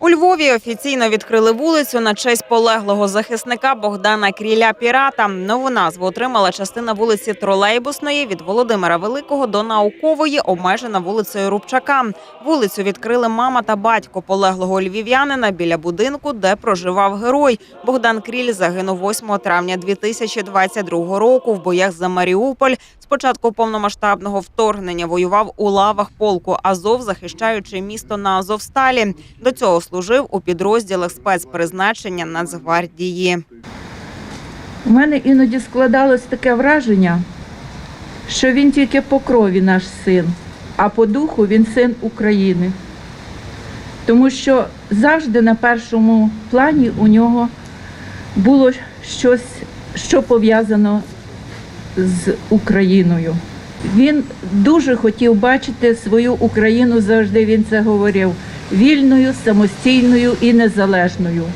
У Львові офіційно відкрили вулицю на честь полеглого захисника Богдана Кріля Пірата. Нову назву отримала частина вулиці Тролейбусної від Володимира Великого до наукової, обмежена вулицею Рубчака. Вулицю відкрили мама та батько полеглого львів'янина біля будинку, де проживав герой. Богдан Кріль загинув 8 травня 2022 року в боях за Маріуполь. Спочатку повномасштабного вторгнення воював у лавах полку Азов, захищаючи місто на Азовсталі. До цього служив у підрозділах спецпризначення Нацгвардії. У мене іноді складалось таке враження, що він тільки по крові наш син, а по духу він син України. Тому що завжди на першому плані у нього було щось, що пов'язано з Україною. Він дуже хотів бачити свою Україну, завжди він це говорив, вільною, самостійною і незалежною.